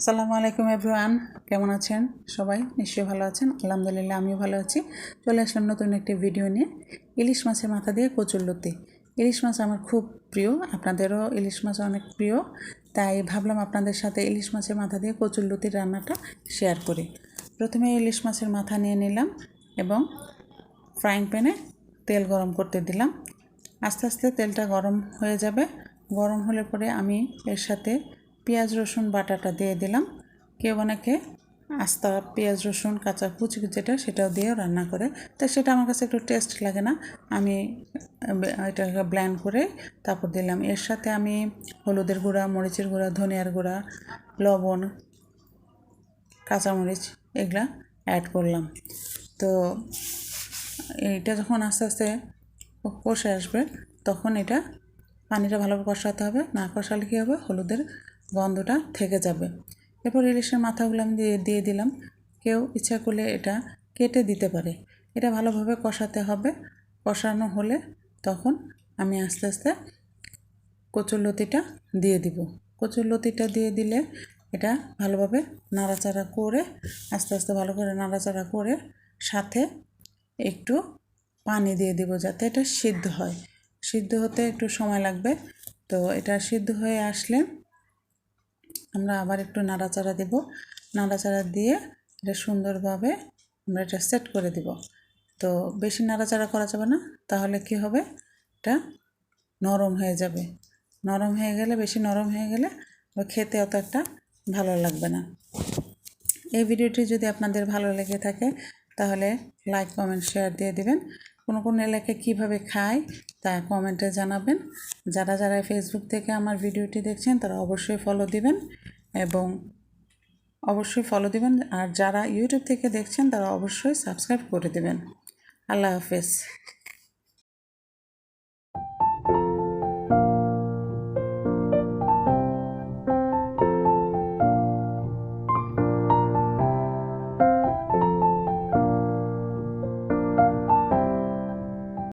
আসসালামু আলাইকুম এভরিওয়ান, কেমন আছেন সবাই? নিশ্চয়ই ভালো আছেন? আলহামদুলিল্লাহ, আমিও ভালো আছি। চলে আসলাম নতুন একটি ভিডিও নিয়ে। ইলিশ মাছের মাথা দিয়ে কচুরলতি ইলিশ মাছ আমার খুব প্রিয়, আপনাদেরও ইলিশ মাছ অনেক প্রিয়। তাই ভাবলাম আপনাদের সাথে ইলিশ মাছের মাথা দিয়ে কচুরলতির রান্নাটা শেয়ার করি। প্রথমে ইলিশ মাছের মাথা নিয়ে নিলাম এবং ফ্রাইং প্যানে তেল গরম করতে দিলাম। আস্তে আস্তে তেলটা গরম হয়ে যাবে। গরম হলে পরে আমি এর সাথে পেঁয়াজ, রসুন বাটাটা দিয়ে দিলাম। কেউ অনেকে আস্তা পেঁয়াজ, রসুন, কাঁচা কুচি যেটা, সেটাও দিয়েও রান্না করে। তো সেটা আমার কাছে একটু টেস্ট লাগে না। আমি, এটাকে ব্ল্যান্ড করে তারপর দিলাম। এর সাথে আমি হলুদের গুঁড়া, মরিচের গুঁড়া, ধনিয়ার গুঁড়া, লবণ, কাঁচামরিচ এগুলা অ্যাড করলাম। তো এইটা যখন আস্তে আস্তে কষে আসবে, তখন এটা পানিটা ভালোভাবে কষাতে হবে। না কষালে কী হবে? হলুদের গন্ধটা থেকে যাবে। এরপর ইলিশের মাথাগুলো আমি দিয়ে দিয়ে দিলাম। কেউ ইচ্ছা করলে এটা কেটে দিতে পারে। এটা ভালোভাবে কষাতে হবে। কষানো হলে তখন আমি আস্তে আস্তে কচুর লতিটা দিয়ে দিব। কচুর লতিটা দিয়ে দিলে এটা ভালোভাবে নাড়াচাড়া করে, আস্তে আস্তে ভালো করে নাড়াচাড়া করে সাথে একটু পানি দিয়ে দিব যাতে এটা সিদ্ধ হয়। সিদ্ধ হতে একটু সময় লাগবে। তো এটা সিদ্ধ হয়ে আসলে আমরা আবার একটু নাড়াচাড়া দেব। নাড়াচাড়া দিয়ে এটা সুন্দরভাবে আমরা এটা সেট করে দিব। তো বেশি নাড়াচাড়া করা যাবে না, তাহলে কি হবে? এটা নরম হয়ে যাবে। নরম হয়ে গেলে, বেশি নরম হয়ে গেলে খেতে অত একটা ভালো লাগবে না। এই ভিডিওটি যদি আপনাদের ভালো লেগে থাকে, তাহলে লাইক কমেন্ট শেয়ার দিয়ে দিবেন। কোনো কোন এলাকায় কীভাবে খায় তা কমেন্টে জানাবেন। যারা যারা ফেসবুক থেকে আমার ভিডিওটি দেখছেন, তারা অবশ্যই ফলো দিবেন এবং অবশ্যই ফলো দিবেন। আর যারা ইউটিউব থেকে দেখছেন, তারা অবশ্যই সাবস্ক্রাইব করে দেবেন। আল্লাহ হাফেজ।